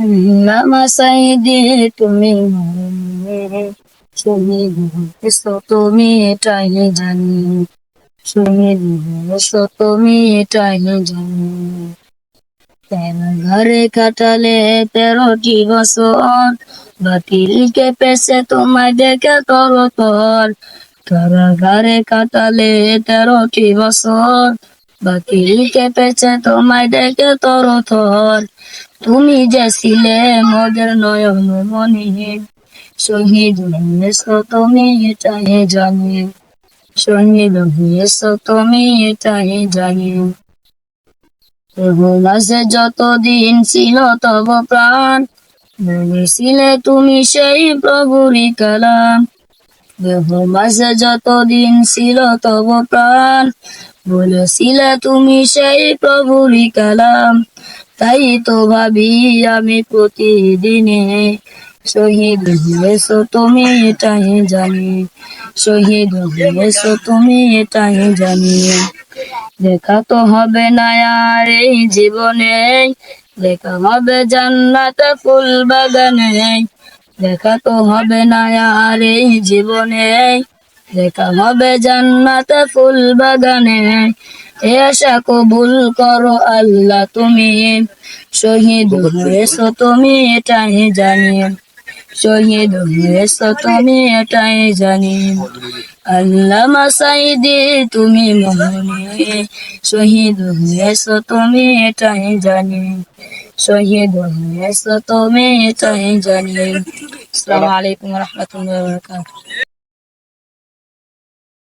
আল্লামা সাইদি তুমি তুমি জানি জানি তেরো ঘরে কাটালে তেরোটি বছর বাতিলকে পেছে তোমায় দেখে তর তর কারাগারে কাটালে তেরোটি বছর বাতিলকে পেছে তোমায় দেখে তর তর তুমি যে ছিলে মোদের নয়ন মনি শহীদ হয়েছো তুমি এটাই জানি। শহীদ হয়েছো তুমি এটাই জানি। মাঝে যতদিন ছিল তব প্রাণ বলেছিলে তুমি সেই প্রভুরি কালাম। মাঝে যতদিন ছিল তব প্রাণ, বলেছিলে তুমি সেই প্রভুরি কালাম। তাই তো ভাবি আমি প্রতিদিনে শহীদ হয়েছো তুমি এটাই জানি। শহীদ হয়েছো তুমি এটাই জানি। দেখা তো হবে না আর এই জীবনে। দেখা হবে জান্নাতে ফুল বাগানে দেখা তো হবে না আর এই জীবনে। দেখা হবে জান্নাতে ফুল বাগানে এ কবুল করো আল্লাহ তুমি। শহীদ হয়েছো তুমি এটাই জানি। শহীদ হয়েছো তুমি এটাই জানি। আল্লামা সাইদি তুমি মনে শহীদ হয়েছো তুমি এটাই জানি। শহীদ হয়েছো তুমি এটাই জানি। আসসালামু রহমতুল্লাহ